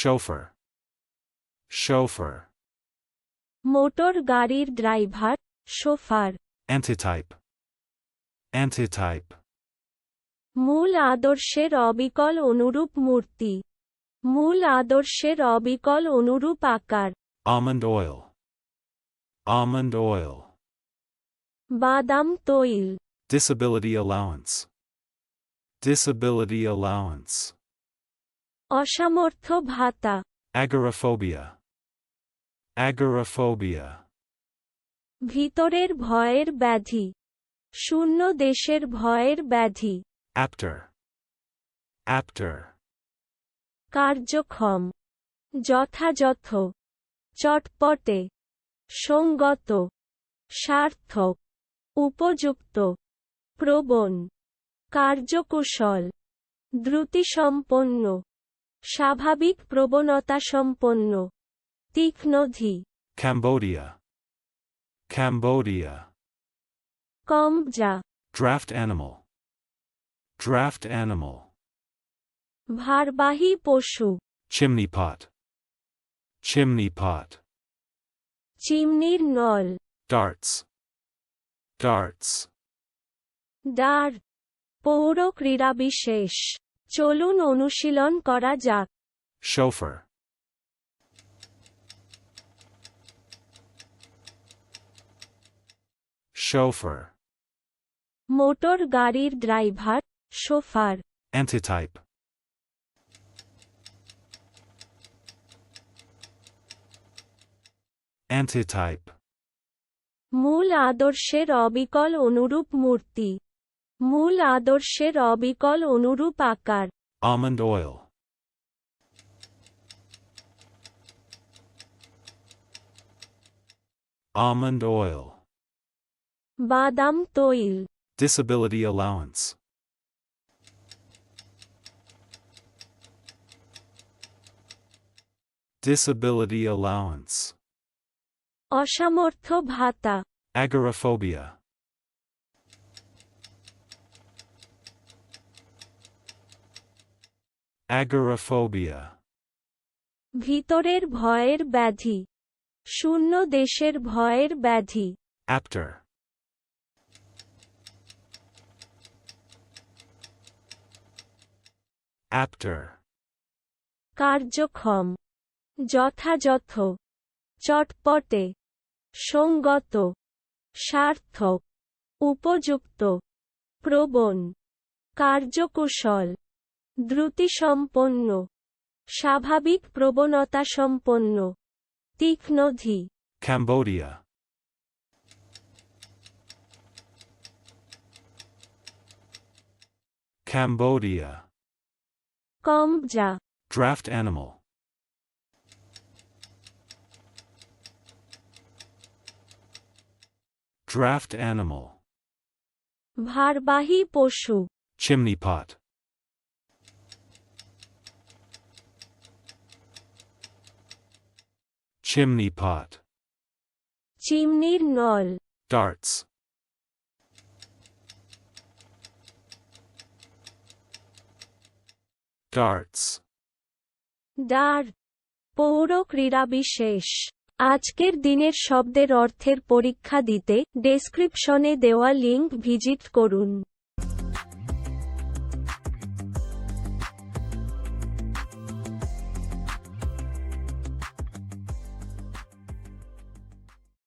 chauffeur, chauffeur, motor গাড়ির driver chauffeur antitype, antitype, মূল আদর্শের অবিকল অনুরূপ মূর্তি মূল আদর্শের অবিকল অনুরূপ আকার almond oil, almond oil, বাদাম তৈল disability allowance, disability allowance, অসামর্থ্য ভাতা। Agoraphobia, agoraphobia, ভিতরের ভয়ের ব্যাধি। শূন্য দেশের ভয়ের ব্যাধি। Apter, apter, কার্যক্ষম। যথাযথ। চটপটে। সঙ্গত। সার্থক। উপযুক্ত। প্রবণ। কার্যকুশল। দ্রুতিসম্পন্ন। স্বাভাবিক প্রবণতাসম্পন্ন তীক্ষ্ণধি Cambodia, Cambodia, কমজা draft animal, draft animal, ভারবাহী পশু chimney pot, chimney pot, চিমনির নল darts, darts, দ্বার পৌর ক্রীড়াবিশেষ চলুন অনুশীলন করা যাক। Chauffeur, chauffeur, মোটর গাড়ির ড্রাইভার শোফার antitype, antitype, মূল আদর্শের অবিকল অনুরূপ মূর্তি। মূল আদর্শের অবিকল অনুরূপ আকার almond oil, almond oil, বাদাম তৈল disability allowance, disability allowance, অসামর্থ্য ভাতা agoraphobia, agoraphobia, ভিতরের ভয়ের ব্যাধি। শূন্য দেশের ভয়ের ব্যাধি। Apter, apter, কার্যক্ষম। যথাযথ। চটপটে। সঙ্গত। সার্থক। উপযুক্ত। প্রবণ। কার্যকুশল। দ্রুতিসম্পন্ন স্বাভাবিক প্রবণতাসম্পন্ন তীক্ষ্ণধি Cambodia, Cambodia, কমজা draft animal, draft animal, ভারবাহী পশু chimney pot, chimney pot, চিমনির নল darts, darts, দ্বার পৌর ক্রীড়াবিশেষ আজকের দিনের শব্দের অর্থের পরীক্ষা দিতে ডেসক্রিপশনে দেওয়া লিঙ্ক ভিজিট করুন